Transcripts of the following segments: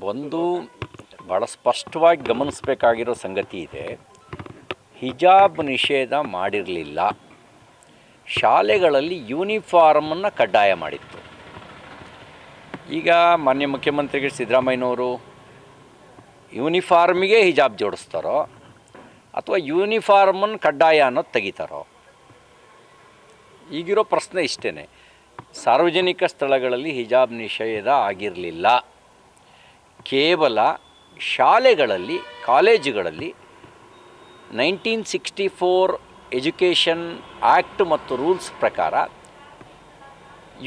ಒಂದು ಭಾಳ ಸ್ಪಷ್ಟವಾಗಿ ಗಮನಿಸಬೇಕಾಗಿರೋ ಸಂಗತಿ ಇದೆ. ಹಿಜಾಬ್ ನಿಷೇಧ ಮಾಡಿರಲಿಲ್ಲ. ಶಾಲೆಗಳಲ್ಲಿ ಯೂನಿಫಾರ್ಮನ್ನು ಕಡ್ಡಾಯ ಮಾಡಿತ್ತು. ಈಗ ಮಾನ್ಯ ಮುಖ್ಯಮಂತ್ರಿಗಳು ಸಿದ್ದರಾಮಯ್ಯನವರು ಯೂನಿಫಾರ್ಮಿಗೆ ಹಿಜಾಬ್ ಜೋಡಿಸ್ತಾರೋ ಅಥವಾ ಯೂನಿಫಾರ್ಮನ್ನು ಕಡ್ಡಾಯ ಅನ್ನೋದು ತೆಗಿತಾರೋ? ಈಗಿರೋ ಪ್ರಶ್ನೆ ಇಷ್ಟೇ ಸಾರ್ವಜನಿಕ ಸ್ಥಳಗಳಲ್ಲಿ ಹಿಜಾಬ್ ನಿಷೇಧ ಆಗಿರಲಿಲ್ಲ. ಕೇವಲ ಶಾಲೆಗಳಲ್ಲಿ, ಕಾಲೇಜುಗಳಲ್ಲಿ nineteen sixty four education act ಮತ್ತು ರೂಲ್ಸ್ ಪ್ರಕಾರ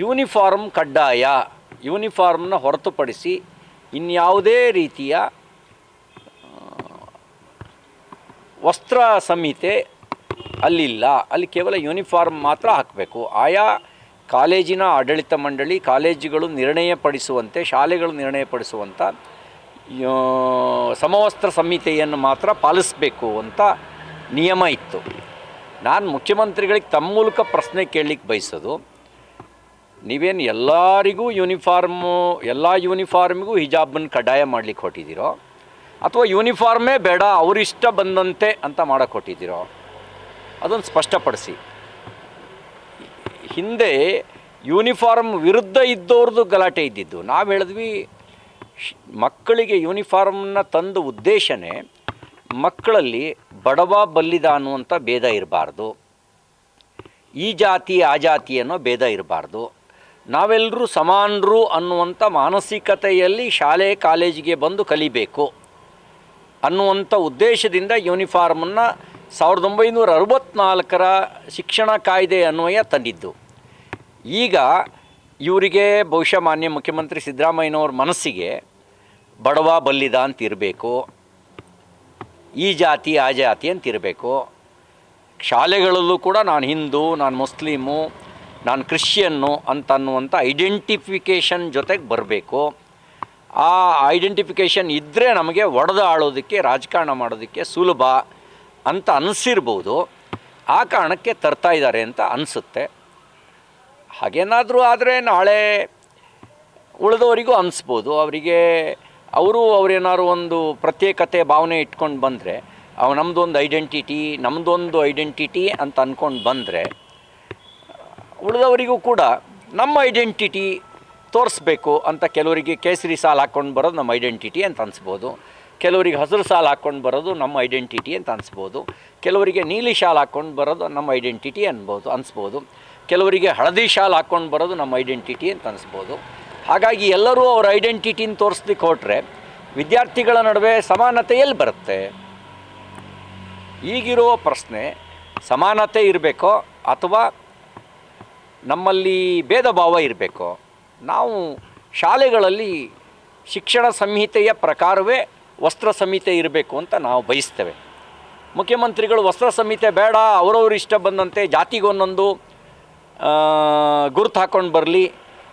ಯೂನಿಫಾರ್ಮ್ ಕಡ್ಡಾಯ, ಯೂನಿಫಾರ್ಮ್ನ ಹೊರತುಪಡಿಸಿ ಇನ್ಯಾವುದೇ ರೀತಿಯ ವಸ್ತ್ರ ಸಂಹಿತೆ ಅಲ್ಲಿಲ್ಲ. ಅಲ್ಲಿ ಕೇವಲ ಯೂನಿಫಾರ್ಮ್ ಮಾತ್ರ ಹಾಕಬೇಕು. ಆಯಾ ಕಾಲೇಜಿನ ಆಡಳಿತ ಮಂಡಳಿ ಕಾಲೇಜುಗಳು ನಿರ್ಣಯಪಡಿಸುವಂತೆ, ಶಾಲೆಗಳು ನಿರ್ಣಯಪಡಿಸುವಂಥ ಸಮವಸ್ತ್ರ ಸಂಹಿತೆಯನ್ನು ಮಾತ್ರ ಪಾಲಿಸಬೇಕು ಅಂತ ನಿಯಮ ಇತ್ತು. ನಾನು ಮುಖ್ಯಮಂತ್ರಿಗಳಿಗೆ ತಮ್ಮ ಮೂಲಕ ಪ್ರಶ್ನೆ ಕೇಳಲಿಕ್ಕೆ ಬಯಸೋದು, ನೀವೇನು ಎಲ್ಲರಿಗೂ ಯೂನಿಫಾರ್ಮು, ಎಲ್ಲ ಯೂನಿಫಾರ್ಮಿಗೂ ಹಿಜಾಬನ್ನು ಕಡ್ಡಾಯ ಮಾಡಲಿಕ್ಕೆ ಹೊಟ್ಟಿದ್ದೀರೋ ಅಥವಾ ಯೂನಿಫಾರ್ಮೇ ಬೇಡ, ಅವರಿಷ್ಟ ಬಂದಂತೆ ಅಂತ ಮಾಡೋಕ್ಕೆ ಹೊಟ್ಟಿದ್ದೀರೋ ಅದನ್ನು ಸ್ಪಷ್ಟಪಡಿಸಿ. ಹಿಂದೆ ಯೂನಿಫಾರ್ಮ್ ವಿರುದ್ಧ ಇದ್ದವ್ರದ್ದು ಗಲಾಟೆ ಇದ್ದಿದ್ದು. ನಾವು ಹೇಳಿದ್ವಿ ಮಕ್ಕಳಿಗೆ ಯೂನಿಫಾರ್ಮ್ನ ತಂದ ಉದ್ದೇಶನೇ ಮಕ್ಕಳಲ್ಲಿ ಬಡವ ಬಲ್ಲಿದ ಅನ್ನುವಂಥ ಭೇದ ಇರಬಾರ್ದು. ಈ ಜಾತಿ, ಆ ಜಾತಿ ಅನ್ನೋ ಭೇದ ಇರಬಾರ್ದು. ನಾವೆಲ್ಲರೂ ಸಮಾನರು ಅನ್ನುವಂಥ ಮಾನಸಿಕತೆಯಲ್ಲಿ ಶಾಲೆ, ಕಾಲೇಜಿಗೆ ಬಂದು ಕಲಿಬೇಕು ಅನ್ನುವಂಥ ಉದ್ದೇಶದಿಂದ ಯೂನಿಫಾರ್ಮನ್ನು ಸಾವಿರದ ಒಂಬೈನೂರ ಅರವತ್ತ್ನಾಲ್ಕರ ಶಿಕ್ಷಣ ಕಾಯ್ದೆ ಅನ್ವಯ ತಂದಿದ್ದು. ಈಗ ಇವರಿಗೆ ಬಹುಶಃ ಮಾನ್ಯ ಮುಖ್ಯಮಂತ್ರಿ ಸಿದ್ದರಾಮಯ್ಯನವ್ರ ಮನಸ್ಸಿಗೆ ಬಡವ ಬಲ್ಲಿದ ಅಂತ ಇರಬೇಕು. ಈ ಜಾತಿ, ಆ ಜಾತಿ ಅಂತ ಇರಬೇಕು. ಶಾಲೆಗಳಲ್ಲೂ ಕೂಡ ನಾನು ಹಿಂದೂ, ನಾನು ಮುಸ್ಲಿಮು, ನಾನು ಕ್ರಿಶ್ಚಿಯನ್ನು ಅಂತ ಅನ್ನುವಂಥ ಐಡೆಂಟಿಫಿಕೇಷನ್ ಜೊತೆಗೆ ಬರಬೇಕು. ಆ ಐಡೆಂಟಿಫಿಕೇಷನ್ ಇದ್ದರೆ ನಮಗೆ ಒಡೆದು ಆಳೋದಕ್ಕೆ ರಾಜಕಾರಣ ಮಾಡೋದಕ್ಕೆ ಸುಲಭ ಅಂತ ಅನಿಸಿರ್ಬೋದು. ಆ ಕಾರಣಕ್ಕೆ ತರ್ತಾ ಇದ್ದಾರೆ ಅಂತ ಅನಿಸುತ್ತೆ. ಹಾಗೇನಾದರೂ ಆದರೆ ನಾಳೆ ಉಳಿದವರಿಗೂ ಅನಿಸ್ಬೋದು. ಅವರಿಗೆ, ಅವರು ಅವರೇನಾದ್ರು ಒಂದು ಪ್ರತ್ಯೇಕತೆ ಭಾವನೆ ಇಟ್ಕೊಂಡು ಬಂದರೆ, ಅವ ನಮ್ಮದೊಂದು ಐಡೆಂಟಿಟಿ ನಮ್ಮದೊಂದು ಐಡೆಂಟಿಟಿ ಅಂತ ಅಂದ್ಕೊಂಡು ಬಂದರೆ, ಉಳಿದವರಿಗೂ ಕೂಡ ನಮ್ಮ ಐಡೆಂಟಿಟಿ ತೋರಿಸ್ಬೇಕು ಅಂತ ಕೆಲವರಿಗೆ ಕೇಸರಿ ಸಾಲು ಹಾಕ್ಕೊಂಡು ಬರೋದು ನಮ್ಮ ಐಡೆಂಟಿಟಿ ಅಂತ ಅನಿಸ್ಬೋದು. ಕೆಲವರಿಗೆ ಹಸಿರು ಸಾಲು ಹಾಕ್ಕೊಂಡು ಬರೋದು ನಮ್ಮ ಐಡೆಂಟಿಟಿ ಅಂತ ಅನಿಸ್ಬೋದು. ಕೆಲವರಿಗೆ ನೀಲಿ ಶಾಲು ಹಾಕ್ಕೊಂಡು ಬರೋದು ನಮ್ಮ ಐಡೆಂಟಿಟಿ ಅನ್ಬೋದು, ಅನಿಸ್ಬೋದು. ಕೆಲವರಿಗೆ ಹಳದಿ ಶಾಲು ಹಾಕ್ಕೊಂಡು ಬರೋದು ನಮ್ಮ ಐಡೆಂಟಿಟಿ ಅಂತ ಅನಿಸ್ಬೋದು. ಹಾಗಾಗಿ ಎಲ್ಲರೂ ಅವ್ರ ಐಡೆಂಟಿಟಿನ ತೋರಿಸ್ಲಿಕ್ಕೆ ಹೊರಟ್ರೆ ವಿದ್ಯಾರ್ಥಿಗಳ ನಡುವೆ ಸಮಾನತೆ ಎಲ್ಲಿ ಬರುತ್ತೆ? ಈಗಿರೋ ಪ್ರಶ್ನೆ, ಸಮಾನತೆ ಇರಬೇಕೋ ಅಥವಾ ನಮ್ಮಲ್ಲಿ ಭೇದ ಭಾವ ಇರಬೇಕೋ? ನಾವು ಶಾಲೆಗಳಲ್ಲಿ ಶಿಕ್ಷಣ ಸಂಹಿತೆಯ ಪ್ರಕಾರವೇ ವಸ್ತ್ರ ಸಂಹಿತೆ ಇರಬೇಕು ಅಂತ ನಾವು ಬಯಸ್ತೇವೆ. ಮುಖ್ಯಮಂತ್ರಿಗಳು ವಸ್ತ್ರ ಸಂಹಿತೆ ಬೇಡ, ಅವರವ್ರ ಇಷ್ಟ ಬಂದಂತೆ ಜಾತಿಗೊಂದೊಂದು ಗುರುತು ಹಾಕ್ಕೊಂಡು ಬರಲಿ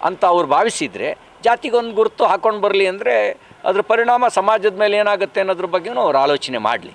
ಅಂತ ಅವ್ರು ಭಾವಿಸಿದರೆ ಜಾತಿಗೊಂದು ಗುರುತು ಹಾಕ್ಕೊಂಡು ಬರಲಿ ಅಂದರೆ ಅದ್ರ ಪರಿಣಾಮ ಸಮಾಜದ ಮೇಲೆ ಏನಾಗುತ್ತೆ ಅನ್ನೋದ್ರ ಬಗ್ಗೆನೂ ಅವ್ರು ಆಲೋಚನೆ ಮಾಡಲಿ.